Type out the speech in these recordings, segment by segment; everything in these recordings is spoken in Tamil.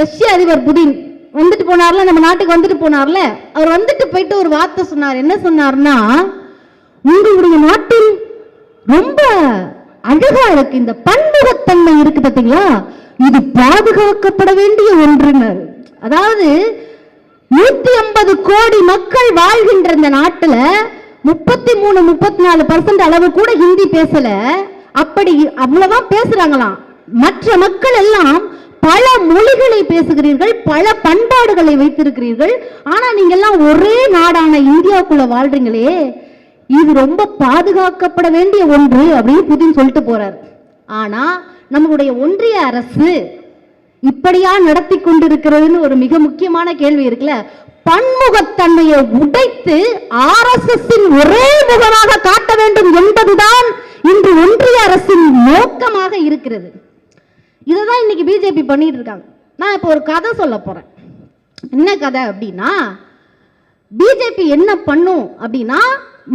ரஷ்ய அதிபர் புதின் வந்துட்டு போனார்ல நம்ம நாட்டுக்கு வந்துட்டு போனார்ல. அவர் வந்துட்டு போயிட்டு ஒரு வார்த்தை சொன்னார். என்ன சொன்னார்னா உங்களுடைய நாட்டில் ரொம்ப அழகா இருக்கு. இந்த பன்முகத்தன்மை இருக்கு பாத்தீங்களா? இது பாதுகாக்கப்பட வேண்டிய ஒன்றுனர். அதாவது நூத்தி ஐம்பது கோடி மக்கள் வாழ்கின்ற இந்த நாட்டுல முப்பத்தி மூணு முப்பத்தி நாலு பர்சன்ட் அளவு கூட ஹிந்தி பேசல. அப்படி அவ்வளவுதான் பேசுறாங்களாம். மற்ற மக்கள் எல்லாம் பல மொழிகளை பேசுகிறீர்கள் பல பண்பாடுகளை வைத்திருக்கிறீர்கள். ஆனா நீங்க எல்லாம் ஒரே நாடான இந்தியாவுக்குள்ள வாழ்றீங்களே. இது ரொம்ப பாதுகாக்கப்பட வேண்டிய ஒன்று அப்படின்னு புதின் சொல்லிட்டு போறார். ஆனா நம்மளுடைய ஒன்றிய அரசு இப்படியா நடத்தி கொண்டிருக்கிறதுன்னு ஒரு மிக முக்கியமான கேள்வி இருக்குல்ல. பன்முகத்தன்மையை உடைத்து ஆர்எஸ்எஸ்ஸின் ஒரே முகமாக காட்ட வேண்டும் என்பதுதான் இன்று ஒன்றிய அரசின் நோக்கமாக இருக்கிறது. இதை தான் இன்னைக்கு பிஜேபி பண்ணிட்டு இருக்காங்க. நான் இப்போ ஒரு கதை சொல்ல போகிறேன் என்ன கதை அப்படின்னா பிஜேபி என்ன பண்ணும் அப்படின்னா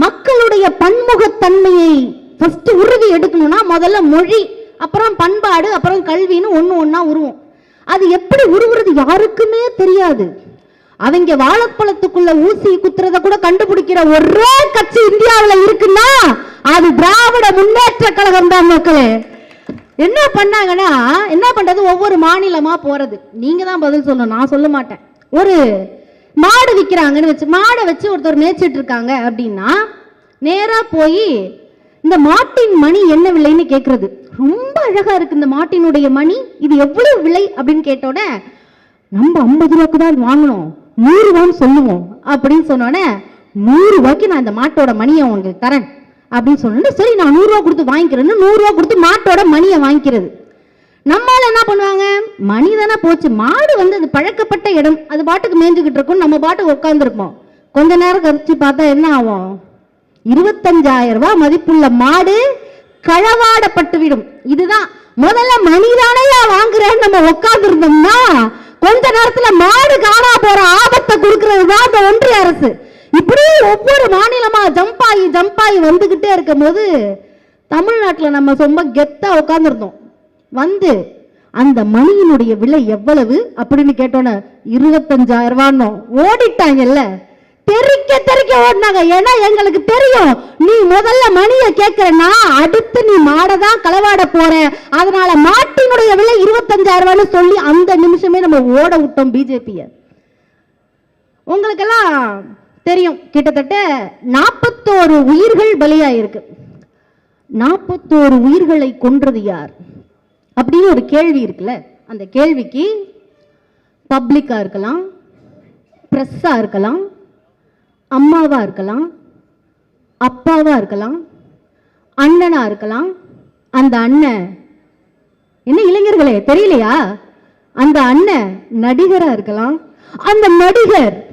மக்களுடைய பன்முகத்தன்மையை ஃபர்ஸ்ட் உறுதி எடுக்கணும்னா முதல்ல மொழி அப்புறம் பண்பாடு அப்புறம் கல்வின்னு ஒன்று ஒன்றா உருவம். அது எப்படி உருவுறது யாருக்குமே தெரியாது. அவங்க வாழைப்பழத்துக்குள்ள ஊசி குத்துறத கூட கண்டுபிடிக்கிற ஒரே கட்சி இந்தியாவில் இருக்குன்னா அது திராவிட முன்னேற்ற கழகம் தான் மக்களே. என்ன பண்ணாங்கன்னா என்ன பண்ணுறது ஒவ்வொரு மாநிலமாக போகிறது நீங்கள் தான் பதில் சொல்லணும். நான் சொல்ல மாட்டேன். ஒரு மாடு விற்கிறாங்கன்னு வச்சு மாடை வச்சு ஒருத்தர் மேய்ச்சிட்டு இருக்காங்க அப்படின்னா நேராக போய் இந்த மாட்டின் மணி என்ன விலைன்னு கேட்குறது ரொம்ப அழகாக இருக்கு இந்த மாட்டினுடைய மணி. இது எவ்வளோ விலை அப்படின்னு கேட்டோடனே நம்ம ஐம்பது ரூபாய்க்கு தான் வாங்கணும். நூறு ரூபான்னு சொல்லுவோம். அப்படின்னு சொன்னோடனே நூறு ரூபாய்க்கு நான் இந்த மாட்டோட மணியை உங்களுக்கு தரேன். அப்படின்னு சொன்னோன்னே சரி நான் நூறுரூவா கொடுத்து வாங்கிக்கிறேன்னு நூறுரூவா கொடுத்து மாட்டோட மணியை வாங்கிக்கிறது. நம்மால் என்ன பண்ணுவாங்க? மணி தானே போச்சு. மாடு வந்து அது பழக்கப்பட்ட இடம். அது பாட்டுக்கு மேய்ஞ்சுக்கிட்டு இருக்கும் நம்ம பாட்டுக்கு உட்காந்துருப்போம் கொஞ்ச நேரம் கழிச்சு பார்த்தா என்ன ஆகும்? இருபத்தஞ்சாயிரம் ரூபாய் மதிப்புள்ள மாடு களவாடப்பட்டு விடும். இதுதான் முதல்ல மணிதானையா வாங்குறேன்னு நம்ம உட்காந்துருந்தோம்னா கொஞ்ச நேரத்துல மாடு காணா போற ஆபத்தை கொடுக்கிறது தான் இந்த ஒன்றிய அரசு. இப்படி ஒவ்வொரு மாநிலமா ஜம்ப் ஆகி ஜம்ப் ஆகி வந்துகிட்டே இருக்கும் போது தமிழ்நாட்டில் நம்ம ரொம்ப கெத்தா உட்கார்ந்துருந்தோம். வந்து அந்த மணியினுடைய விலை எவ்வளவு அப்படின்னு கேட்டோன்னே இருபத்தஞ்சாயிரம் ரூபான்னு. ஓடிட்டாங்கல்ல. தெறிக்க தெறிக்க ஓடினாங்க. ஏன்னா எங்களுக்கு தெரியும். நீ முதல்ல மணியை கேட்கிறனா அடுத்து நீ மாடை தான் களவாட போற அதனால மாட்டினுடைய விலை இருபத்தஞ்சாயிரம் ரூபான்னு சொல்லி அந்த நிமிஷமே நம்ம ஓட விட்டோம் பிஜேபியை உங்களுக்கெல்லாம் தெரியும். கிட்டத்தட்ட நாற்பத்தோரு உயிர்கள் பலியாயிருக்கு. நாற்பத்தோரு உயிர்களை கொன்றது யார்? அப்படின்னு ஒரு கேள்வி இருக்குல்ல. அந்த கேள்விக்கு பப்ளிக்கா இருக்கலாம் ப்ரெஸ்ஸாக இருக்கலாம் அம்மாவா இருக்கலாம் அப்பாவா இருக்கலாம் அண்ணனா இருக்கலாம். அந்த அண்ணன் என்ன இளைஞர்களே தெரியலையா? அந்த அண்ணன் நடிகரா இருக்கலாம். அந்த நடிகர்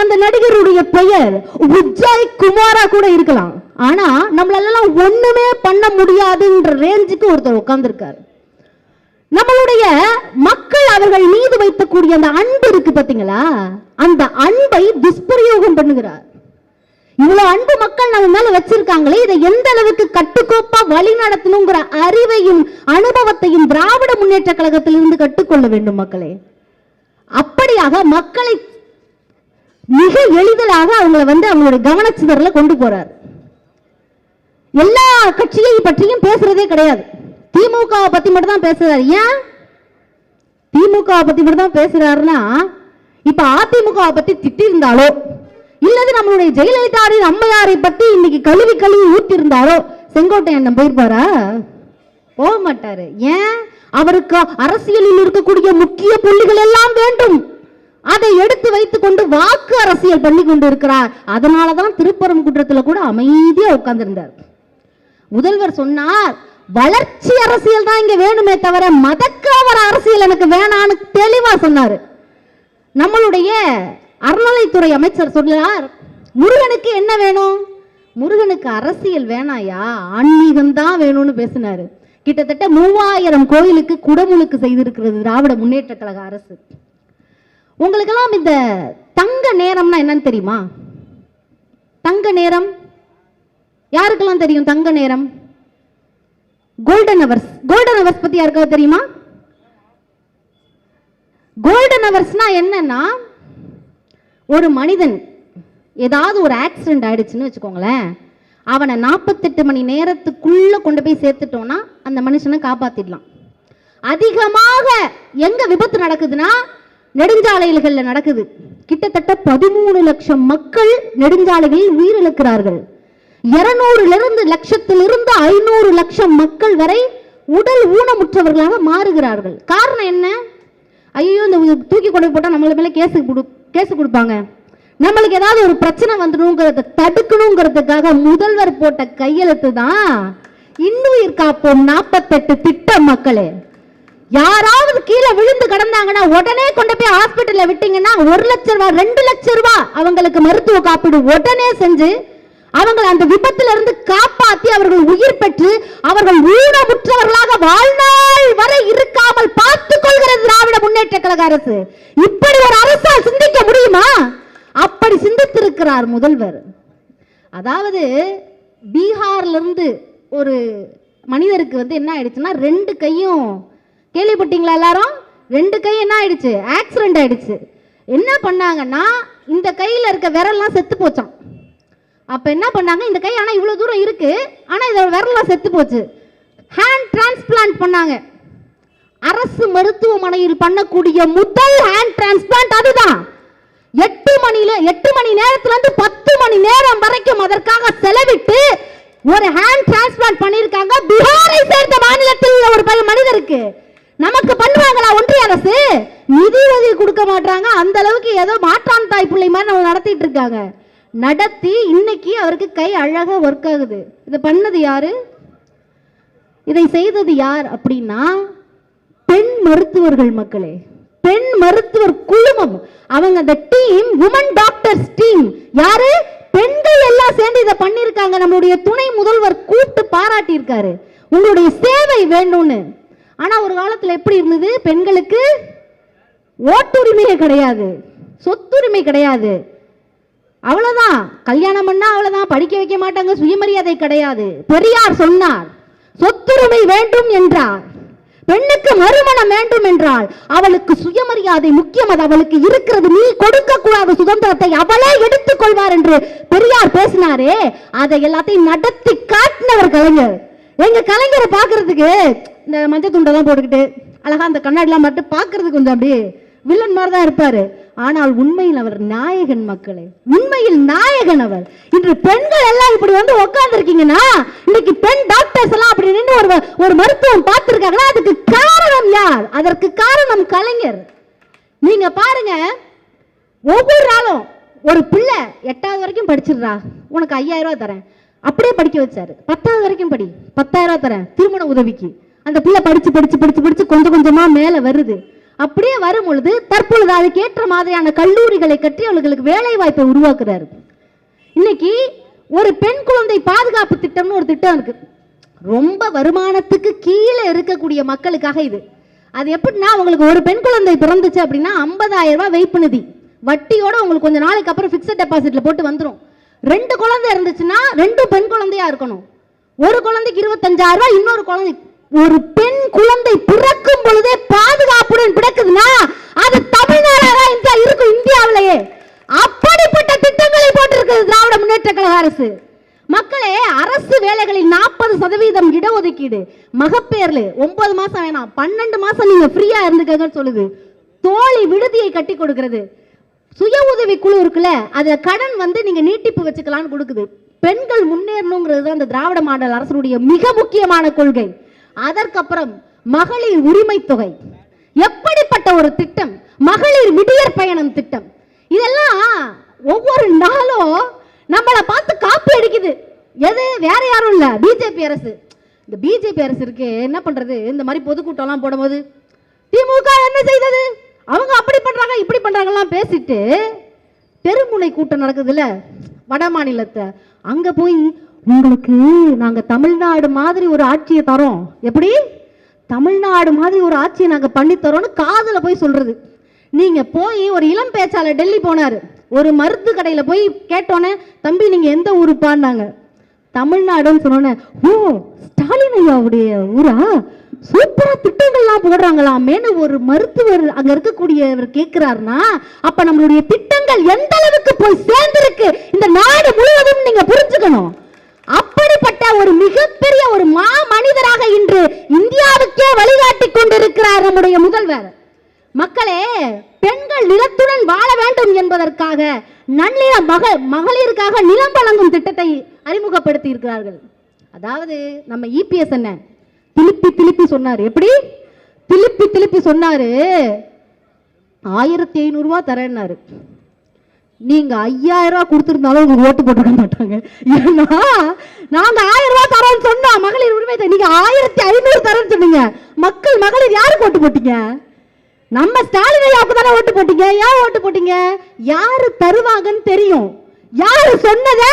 அந்த நடிகருடைய பெயர் உஜ்ஜாய் குமாரா கூட இருக்கலாம். ஆனா நம்மளால ஒண்ணுமே பண்ண முடியாதுன்ற ரேஞ்சுக்கு ஒருத்தர் உட்கார்ந்துருக்காரு. நம்மளுடைய மக்கள் அவர்கள் மீது வைக்கக்கூடிய அந்த அன்பு இருக்கு பாத்தீங்களா? அந்த அன்பை துஷ்பிரயோகம் பண்ணுகிறார். இவ்வளவு அன்பு மக்கள் நம்ம மேல வச்சிருக்காங்களே இதை எந்த அளவுக்கு கட்டுக்கோப்பா வழி நடத்தணுங்கிற அறிவையும் அனுபவத்தையும் திராவிட முன்னேற்ற கழகத்திலிருந்து கற்றுக்கொள்ள வேண்டும் மக்களே. அப்படியாக மக்களை மிக எளிதலாக அவங்களை வந்து அவங்களோட கவனச்சிதறல கொண்டு போறார். எல்லா கட்சியை பற்றியும் பேசுறதே கிடையாது. திமுக பத்தி மட்டும் தான் பேசுறாரு. ஏன்? திமுக பத்தி மட்டும் தான் பேசுறாருன்னா இப்ப அதிமுக பத்தி திட்டிருந்தாலோ இல்லது நம்மளுடைய ஜெயலலிதாவின் அம்மையாரை பத்தி இன்னைக்கு கழுவி கழுவி ஊத்தி இருந்தாரோ செங்கோட்டையன் போயிருப்பாரா? போக மாட்டாரு. ஏன்? அவருக்கு அரசியலில் இருக்கக்கூடிய முக்கிய புள்ளிகள் எல்லாம் வேண்டும். அதை எடுத்து வைத்துக் கொண்டு வாக்கு அரசியல் பண்ணி கொண்டு இருக்கிறார் அதனாலதான் திருப்பரங்குன்றத்துல கூட அமைதியா உட்கார்ந்திருந்தார். முதல்வர் சொன்னார் வளர்ச்சி அரசியல் தான் இங்க வேணுமே தவிர மதக்காவர அரசியல் எனக்கு வேணான்னு தெளிவா சொன்னாரு. நம்மளுடைய அறநிலைத்துறை அமைச்சர் சொன்னார் முருகனுக்கு என்ன வேணும்? முருகனுக்கு அரசியல் வேணாயா? ஆன்மீகம் தான் வேணும்னு பேசினாரு. கிட்டத்தட்ட மூவாயிரம் கோயிலுக்கு குடமுழுக்கு செய்திருக்கிறது திராவிட முன்னேற்ற கழக அரசு. உங்களுக்கெல்லாம் இந்த தங்க நேரம்னா என்னன்னு தெரியுமா? தங்க நேரம்? யாருக்கெல்லாம் தெரியும் தங்க நேரம்? கோல்டன் அவர்ஸ் கோல்டன் அவர்ஸ் பத்தி யாருக்காவது தெரியுமா? கோல்டன் அவர்ஸ்னா என்னன்னா ஒரு மனிதன் ஏதாவது ஒரு ஆக்சிடென்ட் ஆயிடுச்சுன்னு வச்சுக்கோங்களேன். அவனை நாற்பத்தெட்டு மணி நேரத்துக்குள்ள கொண்டு போய் சேர்த்துட்டோம்னா அந்த மனுஷனை காப்பாத்திடலாம். அதிகமாக எங்க விபத்து நடக்குதுன்னா நெடுஞ்சாலைகளில் நடக்குது. கிட்டத்தட்ட பதிமூணு லட்சம் மக்கள் நெடுஞ்சாலைகளில் உயிரிழக்கிறார்கள். இருநூறுலிருந்து லட்சத்திலிருந்து ஐநூறு லட்சம் மக்கள் வரை உடல் ஊனமுற்றவர்களாக மாறுகிறார்கள். காரணம் என்ன? ஐயோ இந்த தூக்கி கொண்டு போட்டால் போட்டா நம்மள மேல கேஸு கொடு கேஸு கொடுப்பாங்க. நம்மளுக்கு ஏதாவது ஒரு பிரச்சனை வந்துடணுங்கிறத தடுக்கணுங்கிறதுக்காக முதல்வர் போட்ட கையெழுத்து தான் இன்னுயிர் காப்போம் நாற்பத்தெட்டு திட்ட மக்களே. யாராவது கீழே விழுந்து கிடந்தாங்கன்னா உடனே கொண்டு போய் ஹாஸ்பிட்டல்ல விட்டீங்கன்னா ஒரு லட்சம் ரூபா ரெண்டு லட்ச ரூபாய் அவங்களுக்கு மருத்துவ காப்பீடு உடனே செஞ்சு அவங்களை அந்த விபத்துல இருந்து காப்பாத்தி அவர்கள் உயிர் பெற்று அவர்கள் ஊனமுற்றவர்களாக வாழ்நாள் வரை இருக்காமல் பார்த்துக் கொள்கிறது திராவிட முன்னேற்ற கழக அரசு. இப்படி ஒரு அரசால் சிந்திக்க முடியுமா? அப்படி சிந்தித்திருக்கிறார் முதல்வர். அதாவது பீகார்ல இருந்து ஒரு மனிதருக்கு வந்து என்ன ஆயிடுச்சுன்னா ரெண்டு கையும் கேள்விப்பட்டீங்களா எல்லாரும்? ரெண்டு கை என்ன ஆயிடுச்சு? ஆக்சிடென்ட் ஆயிடுச்சு. என்ன பண்ணாங்கன்னா இந்த கையில் இருக்க விரல்லாம் செத்து போச்சான் அப்போ என்ன பண்ணாங்க? இந்த கை ஆனால் இவ்வளோ தூரம் இருக்கு. ஆனால் இதோட விரல்லாம் செத்து போச்சு. ஹேண்ட் டிரான்ஸ்பிளான்ட் பண்ணாங்க. அரசு மருத்துவமனையில் பண்ணக்கூடிய முதல் ஹேண்ட் டிரான்ஸ்பிளான்ட் அதுதான். எட்டு மணியில எட்டு மணி நேரத்துல இருந்து பத்து மணி நேரம் வரைக்கும் அதற்காக செலவிட்டு ஒரு ஹேண்ட் டிரான்ஸ்பிளான்ட் பண்ணியிருக்காங்க. பீகாரை சேர்ந்த மாநிலத்தில் ஒரு பையன் மனிதருக்கு. நமக்கு பண்ணுவாங்களா ஒன்றிய அரசு? நிதி உதவி கொடுக்க மாட்டாங்க அந்த அளவுக்கு ஏதோ மாற்றான் தாய் பிள்ளை மாதிரி நம்ம நடத்திட்டு இருக்காங்க. நடத்தி இன்னைக்கு அவருக்கு கை அழகா ஒர்க் ஆகுது. இதை பண்ணது யாரு? இதை செய்தது யார் அப்படின்னா பெண் மருத்துவர்கள் மக்களே. பெண் மருத்துவர் குழுமம். அவங்க அந்த டீம் உமன் டாக்டர்ஸ் டீம் யாரு? பெண்கள் எல்லாம் சேர்ந்து இதை பண்ணியிருக்காங்க. நம்மளுடைய துணை முதல்வர் கூப்பிட்டு பாராட்டியிருக்காரு. உங்களுடைய சேவை வேண்டும்னு ஆனா ஒரு காலத்துல எப்படி இருந்தது? பெண்களுக்கு ஓட்டுரிமையே கிடையாது. சொத்துரிமை கிடையாது. அவ்வளவுதான். கல்யாணம் பண்ணா அவ்வளவுதான். படிக்க வைக்க மாட்டாங்க. சுயமரியாதை கிடையாது. பெரியார் சொன்னார் சொத்துரிமை வேண்டும் என்றார். பெண்ணுக்கு மறுமணம் வேண்டும் என்றால் அவளுக்கு சுயமரியாதை முக்கியம். அது அவளுக்கு இருக்கிறது. நீ கொடுக்க கூடாத சுதந்திரத்தை அவளே எடுத்துக் கொள்வார் என்று பெரியார் பேசினாரே. அதை எல்லாத்தையும் நடத்தி காட்டினவர் கலைஞர். எங்க கலைஞரை பாக்குறதுக்கு இந்த மஞ்சள் துண்டெல்லாம் போட்டுக்கிட்டு அழகா அந்த கண்ணாடிலாம் மட்டும் பார்க்கறதுக்கு கொஞ்சம் அப்படியே வில்லன் மாதிரி தான் இருப்பாரு. ஆனால் உண்மையில் அவர் நாயகன் மக்களே. உண்மையில் நாயகன் அவர். இன்று பெண்கள் எல்லாம் இப்படி வந்து உட்கார்ந்து இருக்கீங்கன்னா இன்னைக்கு பெண் டாக்டர்ஸ் எல்லாம் அப்படி நின்று ஒரு ஒரு மருத்துவம் பார்த்துருக்காங்கன்னா அதுக்கு காரணம் யார்? அதற்கு காரணம் கலைஞர். நீங்க பாருங்க ஒவ்வொரு நாளும் ஒரு பிள்ளை எட்டாவது வரைக்கும் படிச்சிடுறா. உனக்கு ஐயாயிரம் ரூபா தரேன். அப்படியே படிக்க வச்சாரு. பத்தாவது வரைக்கும் படி. பத்தாயிரம் ரூபா தரேன். திருமண உதவிக்கு. அந்த பிள்ளை படிச்சு படிச்சு படிச்சு படிச்சு கொஞ்சம் கொஞ்சமா மேல வருது. அப்படியே வரும் பொழுது தற்பொழுது அதுக்கேற்ற மாதிரியான கல்லூரிகளை கட்டி அவர்களுக்கு வேலை வாய்ப்பை உருவாக்குறாரு. இன்னைக்கு ஒரு பெண் குழந்தை பாதுகாப்பு திட்டம்னு ஒரு திட்டம் இருக்கு. ரொம்ப வருமானத்துக்கு கீழே இருக்கக்கூடிய மக்களுக்காக இது. அது எப்படின்னா உங்களுக்கு ஒரு பெண் குழந்தை பிறந்துச்சு அப்படின்னா 50000 ரூபாய் வைப்பு நிதி. வட்டியோட உங்களுக்கு கொஞ்ச நாளைக்கு அப்புறம் ஃபிக்ஸட் டெபாசிட்ல போட்டு வந்துடும் ரெண்டு குழந்தை இருந்துச்சுன்னா ரெண்டும் பெண் குழந்தையா இருக்கணும். ஒரு குழந்தைக்கு இருபத்தஞ்சாயிரம் ரூபாய் இன்னொரு குழந்தை ஒரு பெண் குழந்தை பிறக்கும் பொழுதே பாதுகாப்புடன் பிறக்குதுன்னா அது தமிழ்நாடாக இந்தியா இருக்கும் இந்தியாவிலேயே. அப்படிப்பட்ட திட்டங்களை போட்டிருக்கிறது திராவிட முன்னேற்ற கழக அரசு. மக்களே அரசு வேலைகளில் நாற்பது சதவீதம் இடஒதுக்கீடு. மகப்பேர்ல ஒன்பது மாசம் வேணாம். பன்னெண்டு மாசம் நீங்க ஃப்ரீயா இருந்துக்கங்கன்னு சொல்லுது. தோழி விடுதியை கட்டி கொடுக்கிறது. சுய உதவி குழு இருக்குல்ல அதுல கடன் வந்து நீங்க நீட்டிப்பு வச்சுக்கலாம்னு கொடுக்குது. பெண்கள் முன்னேறணுங்கிறது தான் திராவிட மாடல் அரசனுடைய மிக முக்கியமான கொள்கை. அதற்கப்புறம் மகளிர் உரிமை தொகை. எப்படிப்பட்ட ஒரு திட்டம்? மகளிர் விடியற் பயணம் திட்டம். இதெல்லாம் ஒவ்வொரு நாளும் நம்மளை பார்த்து காப்பி அடிக்குது. எது? வேற யாரும் இல்ல. பிஜேபி அரசு. இந்த பிஜேபி அரசு இருக்கு என்ன பண்றது? இந்த மாதிரி பொதுக்கூட்டம்லாம் போடும்போது திமுக என்ன செய்தது? அவங்க அப்படி பண்றாங்க இப்படி பண்றாங்கலாம் பேசிட்டு தெருமுனை கூட்டம் நடக்குதுல்ல வட மாநிலத்தை. அங்க போய் உங்களுக்கு நாங்க தமிழ்நாடு மாதிரி ஒரு ஆட்சியை தரோம். எப்படி? தமிழ்நாடு மாதிரி ஒரு ஆட்சியை நாங்க பண்ணி தரோம்னு காதுல போய் சொல்றது. நீங்க போய் ஒரு இளம் பேச்சாளர் டெல்லி போனாரு. ஒரு மருந்து கடையில போய் கேட்டோன்னே தம்பி நீங்க எந்த ஊருப்பான்னாங்க? தமிழ்நாடுன்னு சொன்னோன்னே ஓ ஸ்டாலின் ஐயாவுடைய ஊரா? சூப்பரா திட்டங்கள்லாம் போடுறாங்களாமேன்னு ஒரு மருத்துவர் அங்க இருக்கக்கூடியவர் கேட்கிறாருன்னா அப்ப நம்மளுடைய திட்டங்கள் எந்த அளவுக்கு போய் சேர்ந்திருக்கு? இந்த நாடு முழுவதும் நீங்க புரிஞ்சுக்கணும். அப்படிப்பட்ட ஒரு மிகப்பெரிய ஒரு மா மனிதராக இன்று இந்தியாவுக்கே வழிகாட்டி கொண்டிருக்கிறார் நம்முடைய முதல்வர். மக்களே பெண்கள் நிலத்துடன் வாழ வேண்டும் என்பதற்காக நன்னில மக மகளிருக்காக நிலம் வழங்கும் திட்டத்தை அறிமுகப்படுத்தி இருக்கிறார்கள் அதாவது நம்ம இபிஎஸ் என்ன? திருப்பி திருப்பி சொன்னாரு. எப்படி? திருப்பி திருப்பி சொன்னாரு. ஆயிரத்தி ஐநூறு ரூபா தரேன்னாரு. நீங்க ஐயாயிரம் ரூபாய் கொடுத்துருந்தாலும் உங்களுக்கு ஓட்டு போட்டுக்க மாட்டாங்க. ஏன்னா நாங்க ஆயிரம் ரூபாய் தரோம்னு சொன்னா மகளிர் உரிமை தொகை. நீங்க ஆயிரத்தி ஐநூறு தரேன்னு சொன்னீங்க. மக்கள் மகளிர் யாருக்கு ஓட்டு போட்டீங்க? நம்ம ஸ்டாலின் ஐயாவுக்கு தானே ஓட்டு போட்டீங்க. ஏன் ஓட்டு போட்டீங்க? யாரு தருவாங்கன்னு தெரியும். யாரு சொன்னதை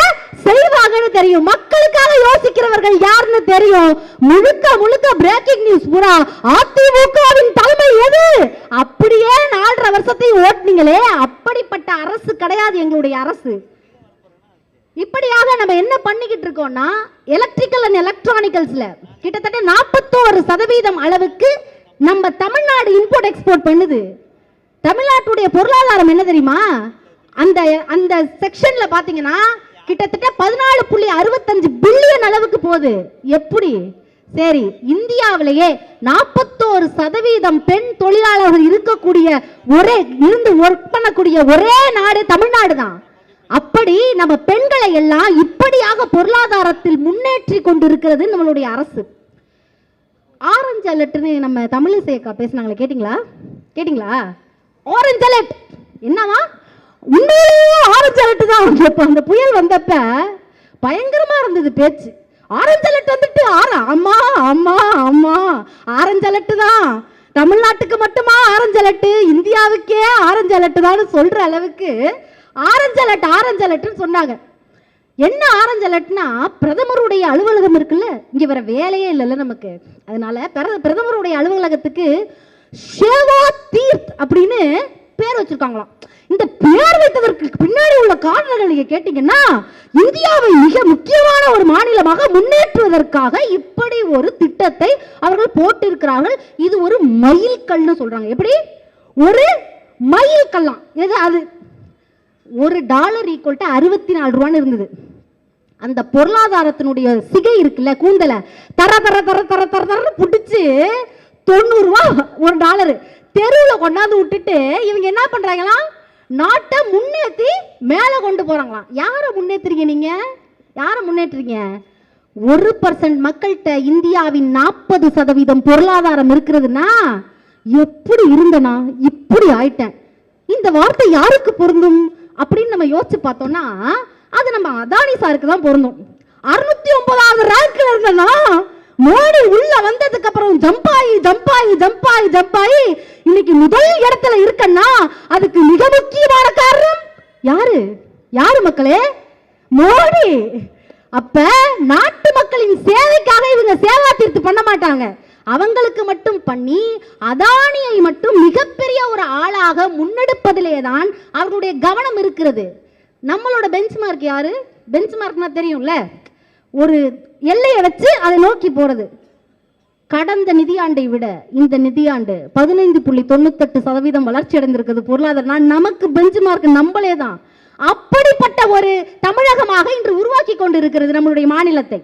தெரியும். மக்களுக்காக யோசிக்கிறவர்கள் யாருன்னு தெரியும். முழுக்க முழுக்க பிரேக்கிங் நியூஸ் பூரா அதிமுகவின் தலைமை எது? அப்படியே நாலரை வருஷத்தையும் ஓட்டுனீங்களே. அப்படிப்பட்ட அரசு கிடையாது எங்களுடைய அரசு. இப்படியாக நம்ம என்ன பண்ணிக்கிட்டு இருக்கோம்னா எலக்ட்ரிக்கல் அண்ட் எலக்ட்ரானிக்கல்ஸ்ல கிட்டத்தட்ட நாற்பத்தோரு சதவீதம் அளவுக்கு நம்ம தமிழ்நாடு இம்போர்ட் எக்ஸ்போர்ட் பண்ணுது. தமிழ்நாட்டுடைய பொருளாதாரம் என்ன தெரியுமா? அந்த அந்த செக்ஷன்ல பாத்தீங்கன்னா கிட்டத்தட்ட பதினாலு புள்ளி அறுபத்தஞ்சு பில்லியன் அளவுக்கு போகுது. எப்படி? சரி இந்தியாவிலேயே நாற்பத்தோரு சதவீதம் பெண் தொழிலாளர்கள் இருக்கக்கூடிய ஒரே இருந்து ஒர்க் பண்ணக்கூடிய ஒரே நாடு தமிழ்நாடு தான். அப்படி நம்ம பெண்களை எல்லாம் இப்படியாக பொருளாதாரத்தில் முன்னேற்றி கொண்டிருக்கிறது நம்மளுடைய அரசு. ஆரஞ்சு அலர்ட்னு நம்ம தமிழிசை அக்கா பேசுனாங்களே கேட்டிங்களா? கேட்டிங்களா? ஆரஞ்சு அலர்ட் என்னவா? உண்மையிலேயே ஆரஞ்சு அலர்ட் தான் இப்போ அந்த புயல் வந்தப்ப பயங்கரமாக இருந்தது பேச்சு. ஆரஞ்சு அலர்ட் வந்துட்டு ஆர அம்மா அம்மா அம்மா. ஆரஞ்சு அலர்ட் தான். தமிழ்நாட்டுக்கு மட்டுமா ஆரஞ்சு அலர்ட் இந்தியாவுக்கே ஆரஞ்சு அலர்ட் தான் சொல்ற அளவுக்கு ஆரஞ்சு அலர்ட் ஆரஞ்சு அலர்ட்னு சொன்னாங்க. என்ன ஆரஞ்சு அலர்ட்னா பிரதமருடைய அலுவலகம் இருக்குல்ல இங்கே வேற வேலையே இல்லைல்ல நமக்கு. அதனால பிரதமருடைய அலுவலகத்துக்கு ஷேவா தீர்த் அப்படின்னு பேர் வச்சிருக்காங்களாம். இந்த பேர் வைத்ததற்கு பின்னாடி உள்ள காரணங்கள் நீங்க கேட்டீங்கன்னா இந்தியாவை மிக முக்கியமான ஒரு மாநிலமாக முன்னேற்றுவதற்காக இப்படி ஒரு திட்டத்தை அவர்கள் போட்டிருக்கிறார்கள். இது ஒரு மைல்கல்னு சொல்றாங்க. எப்படி? ஒரு மயில் கல்லாம். எது அது? ஒரு டாலர் ஈக்குவல் டு அறுபத்தி நாலு ரூபான்னு இருந்தது. அந்த பொருளாதாரத்தினுடைய சிகை இருக்குல்ல கூந்தல. தர தர தர தர தர தரன்னு பிடிச்சி தொண்ணூறு ரூபா ஒரு டாலர். தெருவில் கொண்டாந்து விட்டுட்டு இவங்க என்ன பண்ணுறாங்களாம் நாட்டை முன்னேற்றி மேலே கொண்டு போகிறாங்களாம் யாரை முன்னேற்றுறீங்க நீங்கள் யாரை முன்னேற்றுறீங்க ஒரு பர்சன்ட் மக்கள்கிட்ட இந்தியாவின் நாற்பது சதவீதம் பொருளாதாரம் இருக்கிறதுனா எப்படி இருந்தனா? இப்படி ஆயிட்டேன். இந்த வார்த்தை யாருக்கு பொருந்தும்? அப்படின்னு நம்ம யோசிச்சு பார்த்தோம்னா அது நம்ம அதானி சாருக்கு தான் பொருந்தும். அறுநூத்தி ஒன்பதாவது ரேங்க்ல இருந்தனா மோடி உள்ள வந்ததுக்கு அப்புறம் ஜம்பாயி தம்பாயி ஜம்பாயி தம்பாயி இன்னைக்கு முதல் இடத்துல இருக்கன்னா அதுக்கு மிக முக்கியமான காரணம் யாரு? யாரு மக்களே? மோடி. அப்ப நாட்டு மக்களின் சேவைக்காக இவங்க சேவா தீர்த்து பண்ண மாட்டாங்க. அவங்களுக்கு மட்டும் பண்ணி அதானியை மட்டும் மிகப்பெரிய ஒரு ஆளாக முன்னெடுப்பதிலே தான் அவர்களுடைய கவனம் இருக்கிறது. நம்மளோட பெஞ்ச்மார்க் யாரு? பெஞ்ச்மார்க்னா தெரியும்ல? ஒரு எல்லையை வச்சு அதை நோக்கி போகிறது கடந்த நிதியாண்டை விட இந்த நிதியாண்டு பதினைந்து புள்ளி தொண்ணூத்தெட்டு சதவீதம் வளர்ச்சி அடைந்திருக்கிறது. பொருளாதாரம் நமக்கு பெஞ்ச் மார்க் நம்மளே தான் அப்படிப்பட்ட ஒரு தமிழகமாக இன்று உருவாக்கி கொண்டிருக்கிறது நம்மளுடைய மாநிலத்தை.